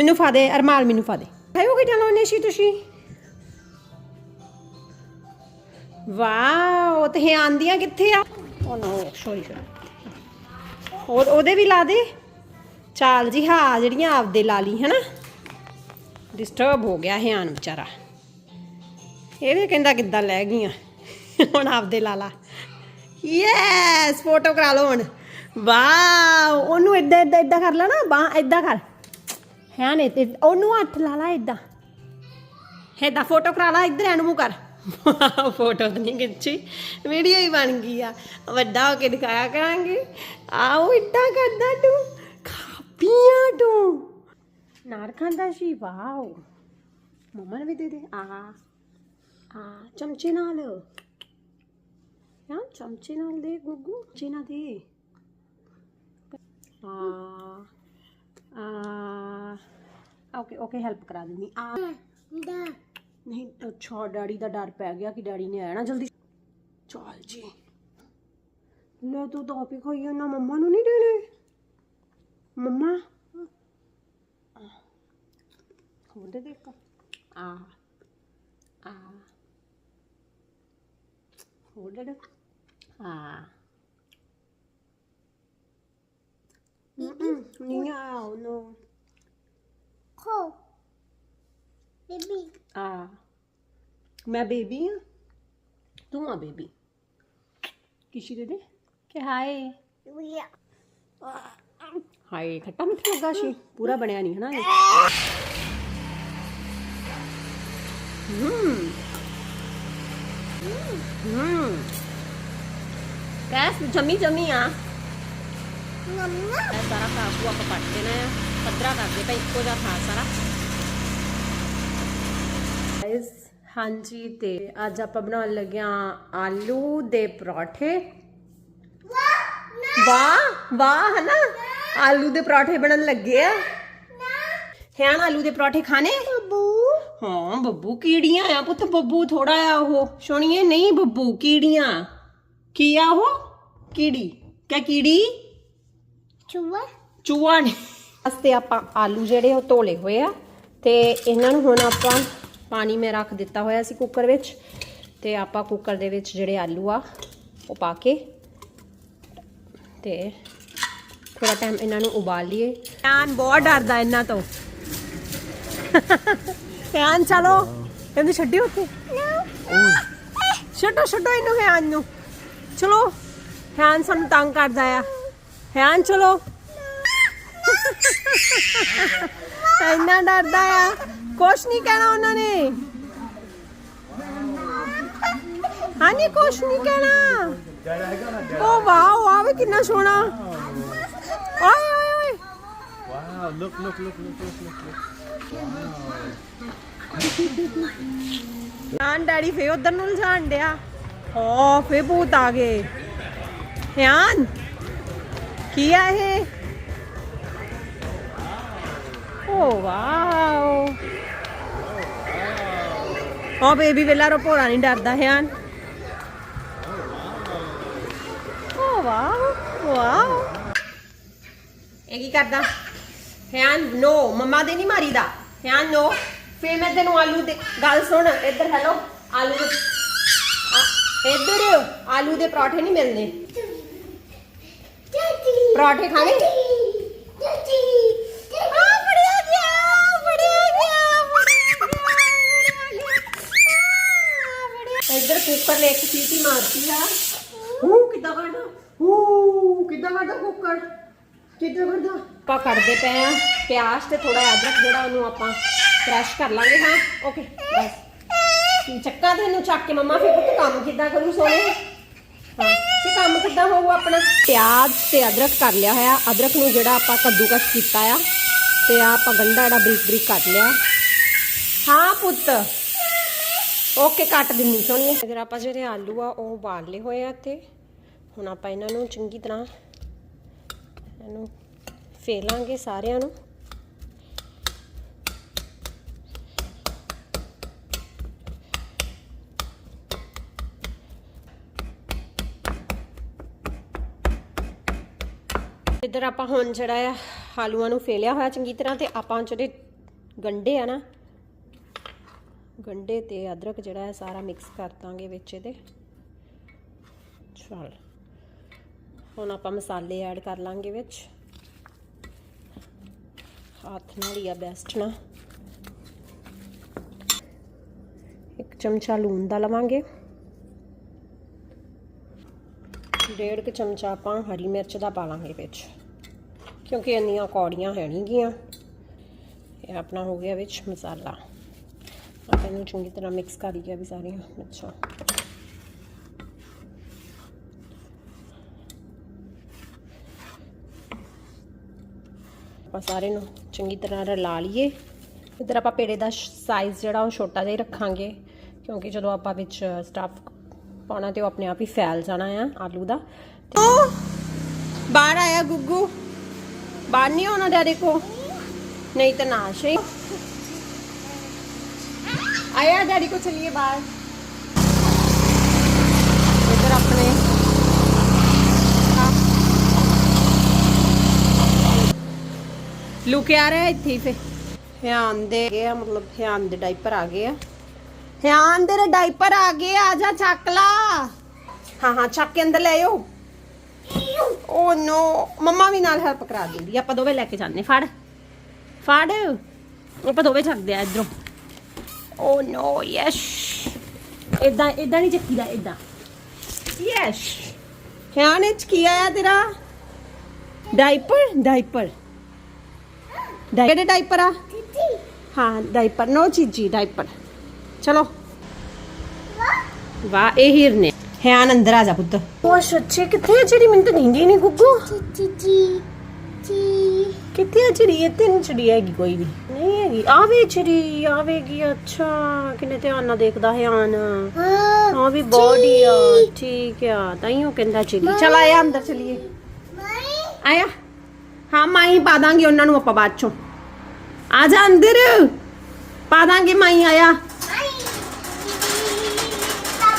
ਮੈਨੂੰ ਫਾ ਦੇ ਅਰਮਾਲ ਮੈਨੂੰ ਫਾ ਦੇ। ਖਾਇਓ ਕਿ ਲਾਉਣੇ ਸੀ ਤੁਸੀਂ? ਵਾਓ ਤੇ ਇਹ ਆਂਦੀਆਂ ਕਿੱਥੇ ਆ? ਓ ਨੋ ਸੌਰੀ ਸੌਰੀ ਹੋਰ ਉਹਦੇ ਵੀ ਲਾ ਦੇ। ਚਾਲ ਜੀ, ਹਾਂ, ਜਿਹੜੀਆਂ ਆਪਦੇ ਲਾ ਲਈ, ਹਨਾ? ਡਿਸਟਰਬ ਹੋ ਗਿਆ ਹਿਆਨ ਵਿਚਾਰਾ। ਇਹ ਵੀ ਕਹਿੰਦਾ ਕਿੱਦਾਂ ਲੈ ਗਈਆਂ। ਹੁਣ ਆਪਦੇ ਲਾ ਲਾ। ਯੈਸ ਫੋਟੋ ਕਰਾ ਲਓ ਹੁਣ। ਵਾਓ ਉਹਨੂੰ ਇਦਾਂ ਇਦਾਂ ਇਦਾਂ ਕਰ ਲੈਣਾ ਨਾ ਬਾਹ ਇਦਾਂ ਕਰ। ਹੈ ਨੇ ਤੇ ਉਹਨੂੰ ਹੱਥ ਲਾ ਲਾ ਇਦਾਂ ਇਦਾਂ ਫੋਟੋ ਕਰਾ ਲਾ ਇੱਧਰ ਐਨ ਮੂੰਹ ਕਰ। ਫੋਟੋ ਤਾਂ ਨਹੀਂ ਖਿੱਚੀ ਵੀਡੀਓ ਹੀ ਬਣ ਗਈ ਆ। ਵੱਡਾ ਹੋ ਕੇ ਦਿਖਾਇਆ ਕਰਾਂਗੇ। ਆਓ ਇੱਦਾਂ ਕਰਦਾ ਤੂੰ ਖਾਪੀਆਂ ਤੂੰ। ਨਾਰ ਖਾਂਦਾ ਸੀ ਵਾਓ। ਮੰਮਾ ਨੂੰ ਵੀ ਦੇ ਦੇ ਆ। ਆ ਚਮਚੇ ਨਾਲ। ਯਾ ਚਮਚੇ ਨਾਲ ਦੇ ਗੁੱਗੂ ਨਾਲ ਦੇ। ਆ। ਓਕੇ ਓਕੇ ਹੈਲਪ ਕਰਾ ਦਿੰਦੀ ਆ। ਨਹੀਂ ਅੱਛਾ ਡੈਡੀ ਦਾ ਡਰ ਪੈ ਗਿਆ ਕਿ ਡੈਡੀ ਨੇ ਆਣਾ ਜਲਦੀ। ਚੱਲ ਜੀ। ਲੈ ਤੂੰ ਤਾਂ ਆਪੇ ਖਾਈ ਨਾ ਮੰਮਾ ਨੂੰ ਨਹੀਂ ਦੇਣੇ? ਮੰਮਾ? ਹੋਰ ਦੇ ਦੇ ਇੱਕ। ਆ ਆ। ਹੋਰ ਦੇ ਆ ਨਹੀਂ ਆਉ ਨੋ Ko. Baby. ਆ ਮੈਂ ਬੇਬੀ ਆ ਤੂੰ ਆ ਬੇਬੀ ਕਿਸ਼ੀ ਦੇ ਦੇ ਕਿ ਹਾਏ Yeah. ਹਾਏ ਖੱਟਾ ਮਿੱਠਾ ਲੱਗਾ ਸੀ ਪੂਰਾ ਬਣਿਆ ਨਹੀਂ ਹਨਾ ਇਹ ਹੂੰ ਹੂੰ ਕੈਸ ਜਮੀ ਜਮੀ ਆ ਇਹ ਸਾਰਾ ਕਾਬੂ ਆਪਾਂ ਪੱਟ ਦੇਣਾ ਆ। ਪੱਧਰਾ ਕਰ ਦੇ ਤਾਂ ਇੱਕੋ ਜਿਹਾ ਥਾਂ ਸਾਰਾ। ਗਾਇਸ ਹਾਂਜੀ ਤੇ ਅੱਜ ਆਪਾਂ ਬਣਾਉਣ ਲੱਗੇ ਆ ਆਲੂ ਦੇ ਪਰੌਠੇ। ਵਾਹ ਵਾਹ ਹਨਾ? ਆਲੂ ਦੇ ਪਰੌਠੇ ਬਣਨ ਲੱਗੇ ਆ। ਹੈਨ ਆਲੂ ਦੇ ਪਰੌਠੇ ਖਾਣੇ? ਬੱਬੂ। ਹਾਂ ਬੱਬੂ ਕੀੜੀਆਂ ਆ ਪੁੱਤ ਬੱਬੂ ਥੋੜਾ ਆ ਉਹ। ਸੁਣੀਏ ਨਹੀਂ ਬੱਬੂ ਕੀੜੀਆਂ। ਕੀ ਆ ਉਹ? ਕੀੜੀ। ਕਿਆ ਕੀੜੀ? Chua. ਚੂਹਾ ਨੇ। ਵਾਸਤੇ ਆਪਾਂ ਆਲੂ ਜਿਹੜੇ ਉਹ ਧੋਲੇ ਹੋਏ ਆ ਤੇ ਇਹਨਾਂ ਨੂੰ ਹੁਣ ਆਪਾਂ ਪਾਣੀ ਮੈਂ ਰੱਖ ਦਿੱਤਾ ਹੋਇਆ ਸੀ ਕੁੱਕਰ ਵਿੱਚ ਤੇ ਆਪਾਂ ਕੁੱਕਰ ਦੇ ਵਿੱਚ ਜਿਹੜੇ ਆਲੂ ਆ ਉਹ ਪਾ ਕੇ ਤੇ ਥੋੜਾ ਟਾਈਮ ਇਹਨਾਂ ਨੂੰ ਉਬਾਲ ਲਈਏ। ਧਿਆਨ ਬਹੁਤ ਡਰਦਾ ਇਹਨਾਂ ਤੋਂ। ਧਿਆਨ ਚਲੋ। ਕਹਿੰਦੇ ਛੱਡਿਓ ਉੱਥੇ। ਛੱਡੋ ਛੱਡੋ ਇਹਨੂੰ ਹੈਨ ਨੂੰ। ਚਲੋ ਹੈਨ ਸਾਨੂੰ ਤੰਗ ਕਰਦਾ ਆ। ਹੈਨ ਚਲੋ ਇੰਨਾ ਡਰਦਾ ਆ ਕੁਛ ਨਹੀਂ ਕਹਿਣਾ ਉਹਨਾਂ ਨੇ ਹਾਂਜੀ ਕੁਛ ਨਹੀਂ ਕਹਿਣਾ ਓ ਵਾਓ ਆਵੇ ਕਿੰਨਾ ਸੋਹਣਾ ਓਏ ਓਏ ਓਏ Wow, look, look, look, look, look, look, look. ਆਂ ਡੈਡੀ ਫੇ ਉਧਰ ਨੂੰ ਲਜਾਣ ਡਿਆ ਓ ਫੇ ਭੂਤ ਆ ਗਏ ਹਿਆਨ ਕੀ ਆ ਇਹ? ਓ ਵਾਓ। ਓ ਬੇਬੀ ਵੇਲਾ ਰੋ ਭੋਰਾ ਨਹੀਂ ਡਰਦਾ ਹੈ ਓ ਵਾਓ ਵਾਓ। ਇਹ ਕੀ ਕਰਦਾ? ਹਿਆਨ, ਨੋ। ਮੰਮਾ ਦੇ ਨਹੀਂ ਮਾਰੀਦਾ। ਹਿਆਨ, ਨੋ। ਫੇਰ ਮੈਂ ਤੈਨੂੰ ਆਲੂ ਦੇ ਗੱਲ ਸੁਣ, ਇੱਧਰ ਹੈਲੋ ਆਲੂ ਦੇ ਇੱਧਰ ਆਲੂ ਦੇ ਪਰੌਠੇ ਨਹੀਂ ਮਿਲਦੇ ਪਰੌਠੇ ਇੱਧਰ ਕੁੱਕਰ ਨੇ ਇੱਕ ਸੀਟੀ ਮਾਰਤੀ ਆ। ਹੂ? ਕਿੱਦਾਂ ਕਰਦਾ ਹੂ ਕਿੱਦਾਂ ਕਰਦਾ ਕੁੱਕਰ ਕਿੱਦਾਂ ਕਰਦਾ ਆਪਾਂ ਕੱਢਦੇ ਪਏ ਆ। ਪਿਆਜ਼ ਤੇ ਥੋੜਾ ਅਦਰਕ ਜਿਹੜਾ ਉਹਨੂੰ ਆਪਾਂ ਕ੍ਰਸ਼ ਕਰ ਲਾਂਗੇ ਹਾਂ? ਓਕੇ ਬਸ। ਚੱਕਾ ਤੇ ਇਹਨੂੰ ਚੱਕ ਕੇ ਮੰਮਾ ਫਿਰ ਪੁੱਤ ਕੰਮ ਕਿੱਦਾਂ ਕਰੂ ਸੋਨੇ ਹਾਂ। ਤੇ ਕੰਮ ਕਿੱਦਾਂ ਹੋਊ ਆਪਣਾ? ਪਿਆਜ਼ ਤੇ ਅਦਰਕ ਕਰ ਲਿਆ ਹੋਇਆ। ਅਦਰਕ ਨੂੰ ਜਿਹੜਾ ਆਪਾਂ ਕੱਦੂਕਸ ਕੀਤਾ ਆ ਤੇ ਆ ਆਪਾਂ ਗੰਡਾ ਜਿਹੜਾ ਬਰੀਕ ਬਰੀਕ ਕੱਟ ਲਿਆ। ਹਾਂ ਪੁੱਤ। ਓਕੇ ਕੱਟ ਦਿੰਨੀ ਸੋਨੀਏ ਇਧਰ ਆਪਾਂ ਜਿਹੜੇ ਆਲੂ ਆ ਉਹ ਉਬਾਲ ਲਏ ਹੋਏ ਆ ਤੇ ਹੁਣ ਆਪਾਂ ਇਹਨਾਂ ਨੂੰ ਚੰਗੀ ਤਰ੍ਹਾਂ ਇਹਨੂੰ ਫੇਲਾਂਗੇ ਸਾਰਿਆਂ ਨੂੰ। ਇੱਧਰ ਆਪਾਂ ਹੁਣ ਜਿਹੜਾ ਆ, ਆਲੂਆਂ ਨੂੰ ਫੇਲਿਆ ਹੋਇਆ ਚੰਗੀ ਤਰ੍ਹਾਂ ਤੇ ਆਪਾਂ ਜਿਹੜੇ ਗੰਡੇ ਆ ਨਾ, ਗੰਡੇ ਤੇ ਅਦਰਕ ਜਿਹੜਾ ਹੈ ਸਾਰਾ ਮਿਕਸ ਕਰ ਦਾਂਗੇ ਵਿੱਚ ਇਹਦੇ। ਚਲ, ਹੁਣ ਆਪਾਂ ਮਸਾਲੇ ਐਡ ਕਰ ਲਾਂਗੇ ਵਿੱਚ। ਹੱਥ ਨਾਲ ਹੀ ਆ ਬੈਸਟ ਨਾ। ਇੱਕ ਚਮਚਾ ਲੂਣ ਦਾ ਲਵਾਂਗੇ। ਡੇਢ ਕੁ ਚਮਚਾ ਆਪਾਂ ਹਰੀ ਮਿਰਚ ਦਾ ਪਾ ਲਾਂਗੇ ਵਿੱਚ। ਕਿਉਂਕਿ ਇੰਨੀਆਂ ਕੌੜੀਆਂ ਹੈ ਨਹੀਂ ਗੀਆਂ। ਇਹ ਆਪਣਾ ਹੋ ਗਿਆ ਵਿੱਚ ਮਸਾਲਾ। ਆਪਾਂ ਇਹਨੂੰ ਚੰਗੀ ਤਰ੍ਹਾਂ ਮਿਕਸ ਕਰ ਲਿਆ ਵੀ ਸਾਰੀਆਂ। ਮਿਰਚਾਂ ਆਪਾਂ ਸਾਰੇ ਨੂੰ ਚੰਗੀ ਤਰ੍ਹਾਂ ਰਲਾ ਲਈਏ। ਇੱਧਰ ਆਪਾਂ ਪੇੜੇ ਦਾ ਸਾਈਜ਼ ਜਿਹੜਾ ਉਹ ਛੋਟਾ ਜਿਹਾ ਹੀ ਰੱਖਾਂਗੇ। ਕਿਉਂਕਿ ਜਦੋਂ ਆਪਾਂ ਵਿੱਚ ਸਟਫ ਪਾਉਣਾ ਤੇ ਉਹ ਆਪਣੇ ਆਪ ਹੀ ਫੈਲ ਜਾਣਾ ਆ ਆਲੂ ਦਾ। ਬਾਹਰ ਆਇਆ ਗੁੱਗੂ। बाहर नहीं होना, डैडी को। नहीं तो ना है आया, डैडी को चलिए बाहर। इधर अपने। हाँ। लुके आ रहा है इतनी पे ध्यान दे गया मतलब ध्यान दे डाइपर आ गया ध्यान दे रे डाइपर आ गया आजा चकला। हाँ हाँ चक के अंदर ले आओ। ਓ ਨੋ ਮੰਮਾ ਵੀ ਨਾਲ ਹੈਲਪ ਕਰਾ ਦਿੰਦੀ ਆਪਾਂ ਦੋਵੇਂ ਲੈ ਕੇ ਜਾਂਦੇ ਫੜ। ਫੜ। ਆਪਾਂ ਦੋਵੇਂ ਚੱਕਦੇ ਆ ਇਧਰੋਂ। ਓ ਨੋ ਯੈਸ ਇਦਾਂ ਇਦਾਂ ਨਹੀਂ ਚੱਕੀਦਾ ਇਦਾਂ ਯੈਸ ਹਿਆਨ ਇਹ 'ਚ ਕੀ ਆਇਆ ਤੇਰਾ? ਡਾਈਪਰ ਡਾਈਪਰ ਕਿਹੜੇ ਡਾਈਪਰ ਆ. ਹਾਂ ਡਾਈਪਰ ਨੋ ਚੀਜੀ ਡਾਈਪਰ ਚਲੋ। ਵਾਹ ਇਹ ਹੀਰਨੇ ਹਿਆਨ ਅੰਦਰ ਆ ਜਾ ਪੁੱਤ। ਉਹ ਸੱਚੇ ਕਿੱਥੇ ਆ ਜਿਹੜੀ ਮੈਨੂੰ ਤਾਂ ਦਿੰਦੀ ਨਹੀਂ ਗੁੱਗੂ? Titi. Titi. ਕਿੱਥੇ ਆ ਚਿੜੀ ਇੱਥੇ ਨਹੀਂ ਚਿੜੀ ਹੈਗੀ ਕੋਈ ਵੀ। ਨਹੀਂ ਹੈਗੀ। ਆਵੇ ਚਿੜੀ ਆਵੇਗੀ ਅੱਛਾ। ਕਿਨੇ ਧਿਆਨ ਨਾਲ ਦੇਖਦਾ ਹਿਆਨ. ਹਾਂ ਵੀ ਬੋਡੀ ਆ। ਠੀਕ ਆ। ਤਾਈਓ ਕਹਿੰਦਾ ਚਿੜੀ। ਚਲ ਆਇਆ ਅੰਦਰ ਚਲੀਏ. ਆਇਆ। ਹਾਂ ਮਾਈ ਪਾ ਦਾਂਗੇ ਉਹਨਾਂ ਨੂੰ ਆਪਾਂ ਬਾਅਦ ਚੋਂ। ਆ ਜਾ ਅੰਦਰ। ਪਾ ਦਾਂਗੇ ਮਾਈ ਆਇਆ।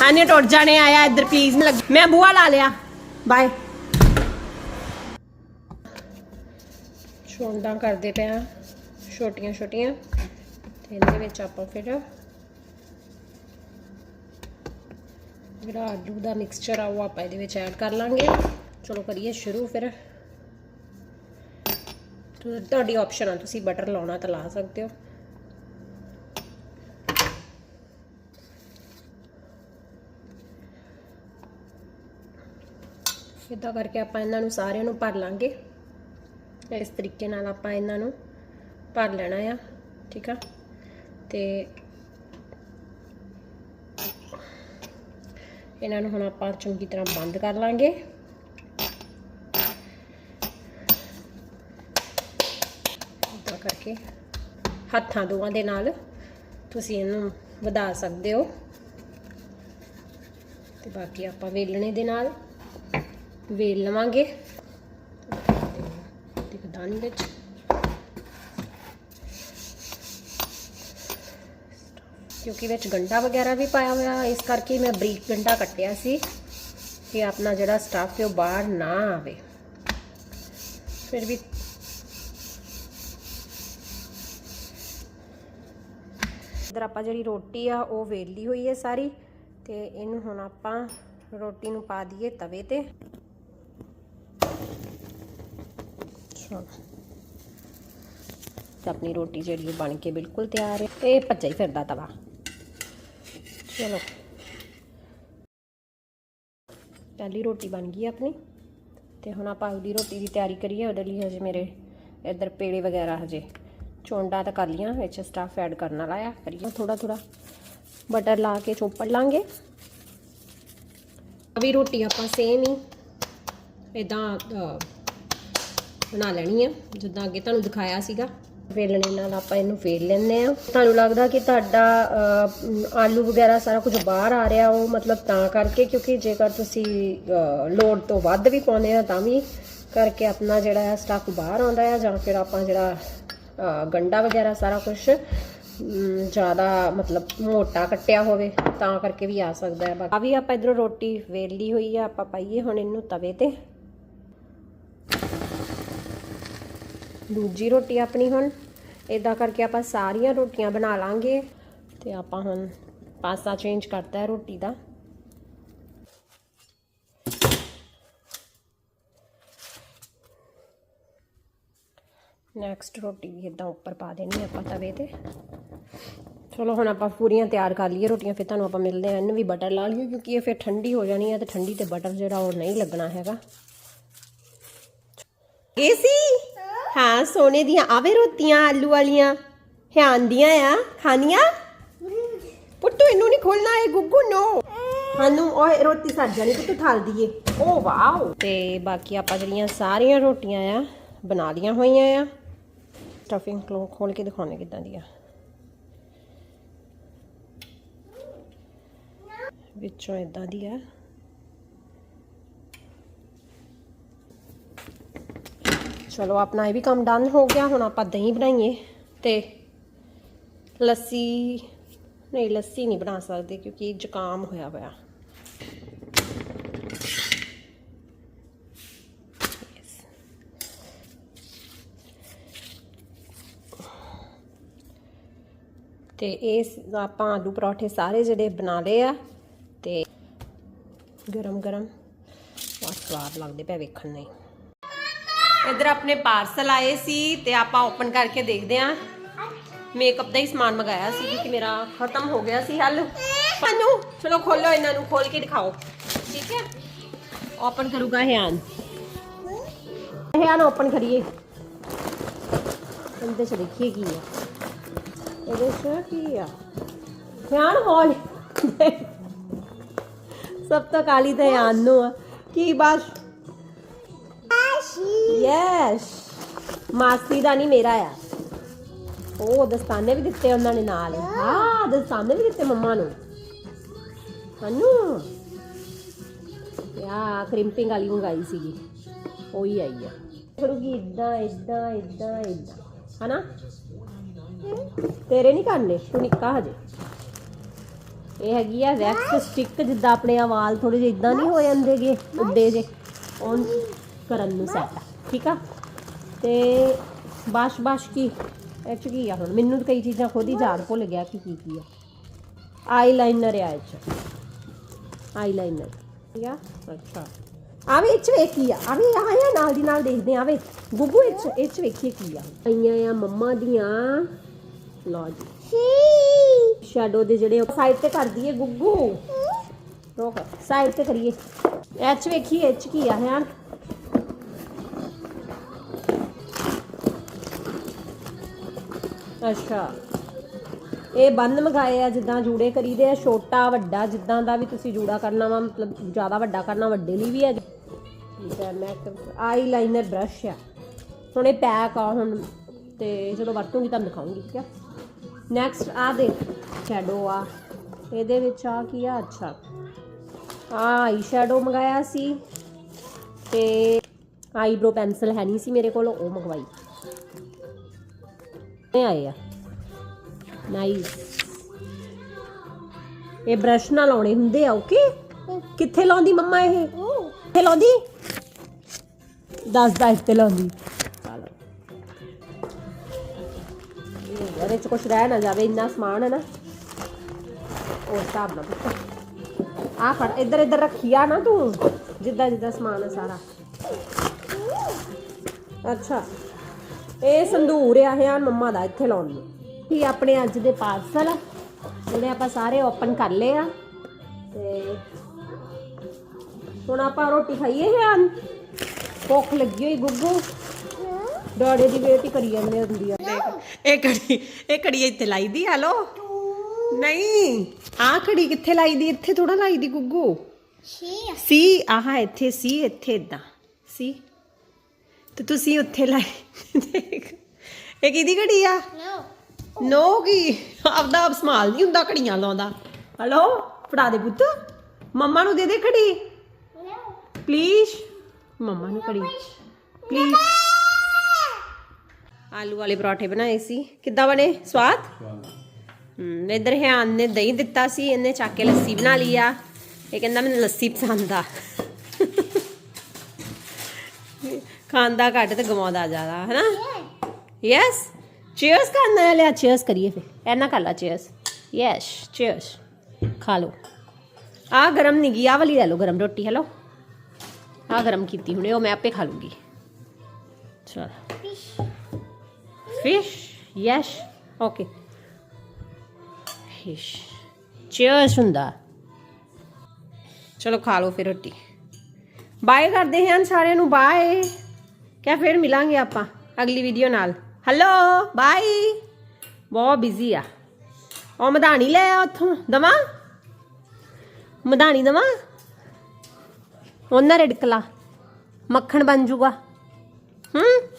ਆਨੇ ਟੁੱਟ ਜਾਣੇ, ਆਇਆ ਇੱਧਰ ਪਲੀਜ਼ ਮੈਂ ਬੂਆ ਲਾ ਲਿਆ। ਬਾਏ ਛੋਂਡਾਂ ਕਰਦੇ ਪਿਆ ਛੋਟੀਆਂ ਛੋਟੀਆਂ। ਤੇ ਇਹਦੇ ਵਿੱਚ ਆਪਾਂ ਫਿਰ ਜਿਹੜਾ ਆਲੂ ਦਾ ਮਿਕਸਚਰ ਆ, ਉਹ ਆਪਾਂ ਇਹਦੇ ਵਿੱਚ ਐਡ ਕਰ ਲਾਂਗੇ। ਚਲੋ ਕਰੀਏ ਸ਼ੁਰੂ ਫਿਰ। ਤੁਹਾਡੀ ਆਪਸ਼ਨ ਆ, ਤੁਸੀਂ ਬਟਰ ਲਾਉਣਾ ਤਾਂ ਲਾ ਸਕਦੇ ਹੋ। ਇਦਾਂ ਕਰਕੇ ਆਪਾਂ ਇਹਨਾਂ ਨੂੰ ਸਾਰਿਆਂ ਨੂੰ ਭਰ ਲਾਂਗੇ। ਇਸ ਤਰੀਕੇ ਨਾਲ ਆਪਾਂ ਇਹਨਾਂ ਨੂੰ ਭਰ ਲੈਣਾ ਆ, ਠੀਕ ਆ? ਤੇ ਇਹਨਾਂ ਨੂੰ ਹੁਣ ਆਪਾਂ ਚੰਗੀ ਤਰ੍ਹਾਂ ਬੰਦ ਕਰ ਲਾਂਗੇ। ਇਦਾਂ ਕਰਕੇ ਹੱਥਾਂ ਦੋਵਾਂ ਦੇ ਨਾਲ ਤੁਸੀਂ ਇਹਨੂੰ ਵਧਾ ਸਕਦੇ ਹੋ। ਤੇ ਬਾਕੀ ਆਪਾਂ ਵੇਲਣੇ ਦੇ ਨਾਲ ਵੇਲ ਲਵਾਂਗੇ। ਦਿਖਦਾ ਨਹੀਂ ਵਿੱਚ। ਕਿਉਂਕਿ ਵਿੱਚ ਗੰਡਾ ਵਗੈਰਾ ਵੀ ਪਾਇਆ ਹੋਇਆ, ਇਸ ਕਰਕੇ ਮੈਂ ਬਰੀਕ ਗੰਡਾ ਕੱਟਿਆ ਸੀ ਕਿ ਆਪਣਾ ਜਿਹੜਾ ਸਟਫ ਹੈ ਉਹ ਬਾਹਰ ਨਾ ਆਵੇ। ਫਿਰ ਵੀ ਇਧਰ ਆਪਾਂ ਜਿਹੜੀ ਰੋਟੀ ਆ, ਉਹ ਵੇਲੀ ਹੋਈ ਹੈ ਸਾਰੀ ਤੇ ਇਹਨੂੰ ਹੁਣ ਆਪਾਂ ਰੋਟੀ ਨੂੰ ਪਾ ਦਈਏ ਤਵੇ ਤੇ। ਚਲੋ ਤੇ ਆਪਣੀ ਰੋਟੀ ਜਿਹੜੀ ਉਹ ਬਣ ਕੇ ਬਿਲਕੁਲ ਤਿਆਰ ਹੈ। ਇਹ ਭੱਜਾ ਹੀ ਫਿਰਦਾ ਤਵਾ। ਚਲੋ। ਪਹਿਲੀ ਰੋਟੀ ਬਣ ਗਈ ਆਪਣੀ। ਤੇ ਹੁਣ ਆਪਾਂ ਉਹਦੀ ਰੋਟੀ ਦੀ ਤਿਆਰੀ ਕਰੀਏ। ਉਹਦੇ ਲਈ ਹਜੇ ਮੇਰੇ ਇੱਧਰ ਪੇੜੇ ਵਗੈਰਾ ਹਜੇ ਚੋਂਡਾ ਤਾਂ ਕਰ ਲੀਆਂ ਵਿੱਚ ਸਟਫ ਐਡ ਕਰਨ ਵਾਲਾ ਆ। ਕਰੀਏ ਥੋੜਾ ਥੋੜਾ ਬਟਰ ਲਾ ਕੇ ਚੋਪੜ ਲਾਂਗੇ। ਅਭੀ ਰੋਟੀ ਆਪਾਂ ਸੇਮ ਹੀ। ਇਦਾਂ ਬਣਾ ਲੈਣੀ ਆ। ਜਿੱਦਾਂ ਅੱਗੇ ਤੁਹਾਨੂੰ ਦਿਖਾਇਆ ਸੀਗਾ ਵੇਲਣੇ ਨਾਲ ਆਪਾਂ ਇਹਨੂੰ ਵੇਲ ਲੈਂਦੇ ਆ। ਤੁਹਾਨੂੰ ਲੱਗਦਾ ਕਿ ਤੁਹਾਡਾ ਆਲੂ ਵਗੈਰਾ ਸਾਰਾ ਕੁਝ ਬਾਹਰ ਆ ਰਿਹਾ ਉਹ ਮਤਲਬ ਤਾਂ ਕਰਕੇ? ਕਿਉਂਕਿ ਜੇਕਰ ਤੁਸੀਂ ਅਹ, ਲੋੜ ਤੋਂ ਵੱਧ ਵੀ ਪਾਉਂਦੇ ਆ ਤਾਂ ਵੀ ਕਰਕੇ ਆਪਣਾ ਜਿਹੜਾ ਹੈ ਸਟਾਕ ਬਾਹਰ ਆਉਂਦਾ ਹੈ ਜਾਂ ਫਿਰ ਆਪਾਂ ਜਿਹੜਾ ਅਹ, ਗੰਡਾ ਵਗੈਰਾ ਸਾਰਾ ਕੁਝ ਜ਼ਿਆਦਾ ਮਤਲਬ ਮੋਟਾ ਕੱਟਿਆ ਹੋਵੇ ਤਾਂ ਕਰਕੇ ਵੀ ਆ ਸਕਦਾ ਹੈ ਆ ਵੀ ਆਪਾਂ ਇਧਰੋਂ ਰੋਟੀ ਵੇਲੀ ਹੋਈ ਆ ਆਪਾਂ ਪਾਈਏ ਹੁਣ ਇਹਨੂੰ ਤਵੇ ਤੇ। ਦੂਜੀ ਰੋਟੀ ਆਪਣੀ ਹੁਣ। ਇਦਾਂ ਕਰਕੇ ਆਪਾਂ ਸਾਰੀਆਂ ਰੋਟੀਆਂ ਬਣਾ ਲਾਂਗੇ। ਤੇ ਆਪਾਂ ਹੁਣ ਪਾਸਾ ਚੇਂਜ ਕਰਤਾ ਹੈ ਰੋਟੀ ਦਾ। ਨੈਕਸਟ ਰੋਟੀ ਵੀ ਇਦਾਂ ਉੱਪਰ ਪਾ ਦੇਣੀ ਆਪਾਂ ਤਵੇ ਤੇ। ਚਲੋ ਹੁਣ ਆਪਾਂ ਪੂਰੀਆਂ ਤਿਆਰ ਕਰ ਲਈਏ ਰੋਟੀਆਂ, ਫਿਰ ਤੁਹਾਨੂੰ ਆਪਾਂ ਮਿਲਦੇ ਹਾਂ। ਇਹਨੂੰ ਵੀ ਬਟਰ ਲਾ ਲਈਏ, ਕਿਉਂਕਿ ਇਹ ਫਿਰ ਠੰਡੀ ਹੋ ਜਾਣੀ ਹੈ ਤੇ ਠੰਡੀ ਤੇ ਬਟਰ ਜਿਹੜਾ ਉਹ ਨਹੀਂ ਲੱਗਣਾ ਹੈਗਾ। ਇਹ ਹਾਂ, ਸੋਨੇ ਦੀਆਂ ਆਵੇ ਰੋਟੀਆਂ, ਆਲੂ ਵਾਲੀਆਂ। ਹਿਆਨ ਦੀਆਂ ਆ, ਖਾਣੀਆਂ? ਪੁੱਤੂ, ਇਹਨੂੰ ਨਹੀਂ ਖੋਲਣਾ, ਇਹ ਗੁੱਗੂ, ਨੋ। ਸਾਨੂੰ ਓਏ, ਰੋਟੀ ਸੜ ਜਾਣੀ, ਪੁੱਤੂ, ਥਾਲ ਦੀਏ ਓ, ਵਾਓ। ਤੇ ਬਾਕੀ ਆਪਾਂ ਜਿਹੜੀਆਂ ਸਾਰੀਆਂ ਰੋਟੀਆਂ ਆ, ਬਣਾ ਲੀਆਂ ਹੋਈਆਂ ਆ। ਸਟਫਿੰਗ ਖੋਲ ਕੇ ਦਿਖਾਉਣੇ ਕਿਦਾਂ ਦੀਆਂ। ਵਿੱਚੋਂ ਇਦਾਂ ਦੀ ਆ ਚਲੋ, ਆਪਣਾ ਇਹ ਵੀ ਕੰਮ ਡਨ ਹੋ ਗਿਆ, ਹੁਣ ਆਪਾਂ ਦਹੀਂ ਬਣਾਈਏ ਤੇ ਲੱਸੀ, ਨਹੀਂ ਲੱਸੀ ਨਹੀਂ ਬਣਾ ਸਕਦੇ ਕਿਉਂਕਿ ਜ਼ੁਕਾਮ ਹੋਇਆ ਹੋਇਆ। ਤੇ ਇਹ ਆਪਾਂ ਆਲੂ ਪਰੌਠੇ ਸਾਰੇ ਜਿਹੜੇ ਬਣਾ ਲਏ ਆ ਤੇ ਗਰਮ ਗਰਮ ਬਹੁਤ ਸਵਾਦ ਲੱਗਦੇ ਪਏ ਵੇਖਣ ਨੂੰ। ਇੱਧਰ ਆਪਣੇ ਪਾਰਸਲ ਆਏ ਸੀ ਤੇ ਆਪਾਂ ਓਪਨ ਕਰਕੇ ਦੇਖਦੇ ਆਂ ਮੇਕਅਪ ਦਾ ਹੀ ਸਮਾਨ ਮੰਗਾਇਆ ਸੀ ਕਿਉਂਕਿ ਮੇਰਾ ਖਤਮ ਹੋ ਗਿਆ ਸੀ ਹਲ। ਸਾਨੂੰ ਚਲੋ ਖੋਲੋ ਇਹਨਾਂ ਨੂੰ, ਖੋਲ ਕੇ ਦਿਖਾਓ। ਠੀਕ ਹੈ? ਓਪਨ ਕਰੂਗਾ ਹਿਆਨ। ਹਿਆਨ ਓਪਨ ਕਰੀਏ। ਇਹਦੇ ਚ ਦੇਖੀਏ ਕੀ ਹੈ ਇਹਦੇ ਚ ਕੀ ਆ? ਹਿਆਨ ਹੋਲ ਸਭ ਤੋਂ ਕਾਲੀ ਤਾਂ ਹਿਆਨ ਨੂੰ ਆ। ਕੀ ਬਸ ਯੈਸ ਮਾਸੀ ਦਾ ਨਹੀਂ ਮੇਰਾ ਆ। ਉਹ ਦਸਤਾਨੇ ਵੀ ਦਿੱਤੇ ਉਹਨਾਂ ਨੇ ਨਾਲ। ਹਾਂ, ਦਸਤਾਨੇ ਵੀ ਦਿੱਤੇ ਮੰਮਾ ਨੂੰ। ਹਨੂ ਯਾ ਕ੍ਰਿੰਪਿੰਗ ਵਾਲੀ ਮੰਗਾਈ ਸੀਗੀ। ਉਹੀ ਆਈ ਆ। ਕਰੂਗੀ ਇਦਾਂ ਇਦਾਂ ਇਦਾਂ ਇਦਾਂ ਹਨਾ? ਤੇਰੇ ਨਹੀਂ ਕਰਨੇ? ਤੂੰ ਨਿੱਕਾ ਹਜੇ। ਇਹ ਹੈਗੀ ਆ ਵੈਕਸ ਸਟਿਕ ਜਿੱਦਾਂ ਆਪਣੇ ਆ ਵਾਲ ਥੋੜੇ ਜਿਹੇ ਇਦਾਂ ਨਹੀਂ ਹੋ ਜਾਂਦੇਗੇ ਉੱਡੇ ਜੇ। ਉਹ ਕਰਨ ਨੂੰ ਸੈੱਟ ਠੀਕ ਆ? ਤੇ ਬਾਸ਼ ਬਾਸ਼ ਕੀ? ਇਹ ਚ ਕੀ ਆ ਹੁਣ? ਮੈਨੂੰ ਤਾਂ ਕਈ ਚੀਜ਼ਾਂ ਖੁਦ ਹੀ ਯਾਦ ਭੁੱਲ ਗਿਆ ਕਿ ਕੀ ਕੀ ਆ। ਆਈਲਾਈਨਰ ਆ ਇਹ ਚ। ਆਈਲਾਈਨਰ ਠੀਕ ਆ? ਅੱਛਾ। ਆਵੇ ਇਹ ਚ ਵੇਖ ਆ? ਆਵੇ ਆਇਆ ਨਾਲ ਦੀ ਨਾਲ ਦੇਖਦੇ ਆ ਆਵੇ ਗੁੱਗੂ, ਇਹ ਚ ਇਹ ਚ ਵੇਖੀਏ ਕੀ ਆ। ਆਈਆਂ ਆ ਮੰਮਾ ਦੀਆਂ। ਲਓ ਜੀ। ਸ਼ੈਡੋ ਦੇ ਜਿਹੜੇ ਸਾਈਡ ਤੇ ਕਰ ਦਈਏ ਗੁੱਗੂ। ਰੋਕ। ਸਾਈਡ ਤੇ ਕਰੀਏ। ਐਚ ਵੇਖੀਏ ਵੇਖੀ ਇਹ ਚ ਕੀ ਆ, ਹੈ? ਅੱਛਾ। ਇਹ ਬੰਦ ਮਗਾਏ ਆ, ਜਿੱਦਾਂ ਜੂੜੇ ਕਰੀਦੇ ਆ, ਛੋਟਾ, ਵੱਡਾ, ਜਿੱਦਾਂ ਦਾ ਵੀ ਤੁਸੀਂ ਜੂੜਾ ਕਰਨਾ ਵਾ, ਮਤਲਬ ਜ਼ਿਆਦਾ ਵੱਡਾ ਕਰਨਾ, ਵੱਡੇ ਲਈ ਵੀ ਹੈ। ਠੀਕ ਹੈ, ਮੈਂ ਆਈ ਲਾਈਨਰ ਬ੍ਰਸ਼ ਆ। ਹੁਣ ਇਹ ਪੈਕ ਆ ਹੁਣ, ਤੇ ਜਦੋਂ ਵਰਤੂੰਗੀ ਤੁਹਾਨੂੰ ਦਿਖਾਉਂਗੀ, ਠੀਕ ਹੈ। ਨੈਕਸਟ ਆ ਦੇ ਸ਼ੈਡੋ ਆ। ਇਹਦੇ ਵਿੱਚ ਆ ਕੀ ਆ? ਅੱਛਾ। ਆ ਆਈ ਸ਼ੈਡੋ ਮੰਗਾਇਆ ਸੀ, ਤੇ ਆਈਬ੍ਰੋ ਪੈਨਸਲ ਹੈ ਨਹੀਂ ਸੀ ਮੇਰੇ ਕੋਲ, ਉਹ ਮੰਗਵਾਈ। ਆਏ ਆ। ਨਾਈਸ ਇਹ ਬ੍ਰਸ਼ ਨਾਲ ਲਾਉਣੇ ਹੁੰਦੇ ਆ ਓਕੇ ਕਿੱਥੇ ਲਾਉਂਦੀ ਮੰਮਾ ਇਹ? ਕਿੱਥੇ ਲਾਉਂਦੀ? ਦੱਸ ਦਾ ਇੱਥੇ ਲਾਉਂਦੀ। ਇਹਦੇ ਚ ਕੁਝ ਰਹਿ ਨਾ ਜਾਵੇ, ਇੰਨਾ ਸਮਾਨ ਹੈ ਨਾ। ਉਸ ਹਿਸਾਬ ਨਾਲ ਪੁੱਤ ਆ ਫੜ ਇੱਧਰ ਇੱਧਰ ਰੱਖਿਆ ਨਾ ਤੂੰ। ਜਿੱਦਾਂ ਜਿੱਦਾਂ ਸਮਾਨ ਹੈ ਸਾਰਾ। ਅੱਛਾ। ਇਹ ਸੰਧੂਰ ਆ ਹੈ ਮੰਮਾ ਦਾ ਇੱਥੇ ਲਾਉਣ ਨੂੰ। ਕੀ ਆਪਣੇ ਅੱਜ ਦੇ ਪਾਰਸਲ ਜਿਹੜੇ ਆਪਾਂ ਸਾਰੇ ਓਪਨ ਕਰ ਲਏ ਆ। ਤੇ ਹੁਣ ਆਪਾਂ ਰੋਟੀ ਖਾਈਏ ਹੈ ਭੁੱਖ ਲੱਗੀ ਹੋਈ ਗੁੱਗੂ। ਡਾੜੇ ਦੀ ਵੇਟ ਹੀ ਕਰੀ ਜਾਂਦੇ ਹੁੰਦੀ ਆ। ਇਹ ਘੜੀ ਇਹ ਘੜੀ ਇੱਥੇ ਲਾਈ ਦੀ ਹਲੋ ਨਹੀਂ ਆ ਘੜੀ ਕਿੱਥੇ ਲਾਈ ਦੀ? ਇੱਥੇ ਥੋੜਾ ਲਾਈ ਦੀ ਗੁੱਗੂ। ਸੀ ਸੀ ਆਹ ਇੱਥੇ ਸੀ ਇੱਥੇ ਇਦਾਂ ਸੀ। ਤੇ ਤੁਸੀਂ ਉੱਥੇ ਲਾਈ ਦੇਖ। ਇਹ ਕਿਹਦੀ ਘੜੀ ਆ? ਨੋ ਕੀ? ਆਪਦਾ ਆਪ ਸਮਾਲ ਨਹੀਂ ਹੁੰਦਾ ਘੜੀਆਂ ਲਾਉਂਦਾ। ਹਲੋ, ਫੜਾ ਦੇ ਪੁੱਤ। ਮੰਮਾ ਨੂੰ ਦੇ ਦੇ ਘੜੀ। ਪਲੀਜ਼ ਮੰਮਾ ਨੂੰ ਘੜੀ। ਪਲੀਜ਼ ਆਲੂ ਵਾਲੇ ਪਰੌਠੇ ਬਣਾਏ ਸੀ। ਕਿੱਦਾਂ ਬਣੇ? ਸਵਾਦ? ਹਮ ਇਧਰ ਹਿਆਨ ਨੇ ਦਹੀਂ ਦਿੱਤਾ ਸੀ, ਇਹਨੇ ਚੱਕ ਕੇ ਲੱਸੀ ਬਣਾ ਲਈ ਆ। ਇਹ ਕਹਿੰਦਾ ਮੈਨੂੰ ਲੱਸੀ ਪਸੰਦ ਆ। ਖਾਂਦਾ ਘੱਟ ਤੇ ਗਵਾਉਂਦਾ ਜ਼ਿਆਦਾ ਹੈਨਾ? ਯੈਸ ਚੀਅਰਸ ਕਰਨਾ ਹੈ ਲਿਆ ਚੀਅਰਸ ਕਰੀਏ ਫਿਰ। ਐਨਾ ਕਰ ਲਾ ਚੀਅਰਸ ਯੈਸ ਚੀਅਰਸ ਖਾ ਲਓ। ਆ ਗਰਮ ਨਹੀਂ ਗਈ ਆ ਵਾਲੀ ਲੈ ਲਓ ਗਰਮ ਰੋਟੀ ਹੈਲੋ ਆ ਗਰਮ ਕੀਤੀ ਹੁਣੇ ਉਹ ਮੈਂ ਆਪੇ ਖਾ ਲੂੰਗੀ। ਚਲ। Fish yes okay fish cheers ਹੁੰਦਾ। ਚਲੋ ਖਾ ਲਓ ਫਿਰ ਰੋਟੀ। ਬਾਏ ਕਰਦੇ ਹਾਂ ਸਾਰਿਆਂ ਨੂੰ ਬਾਏ ਕਿਆ ਫਿਰ ਮਿਲਾਂਗੇ ਆਪਾਂ ਅਗਲੀ ਵੀਡੀਓ ਨਾਲ। ਹੈਲੋ ਬਾਈ ਬਹੁਤ ਬਿਜ਼ੀ ਆ। ਉਹ ਮਧਾਣੀ ਲੈ ਆ ਉੱਥੋਂ। ਦਵਾਂ? ਮਧਾਣੀ ਦਵਾਂ? ਉਹਨਾਂ ਰੜਕਲਾ। ਮੱਖਣ ਬਣ ਜੂਗਾ। ਹੂੰ?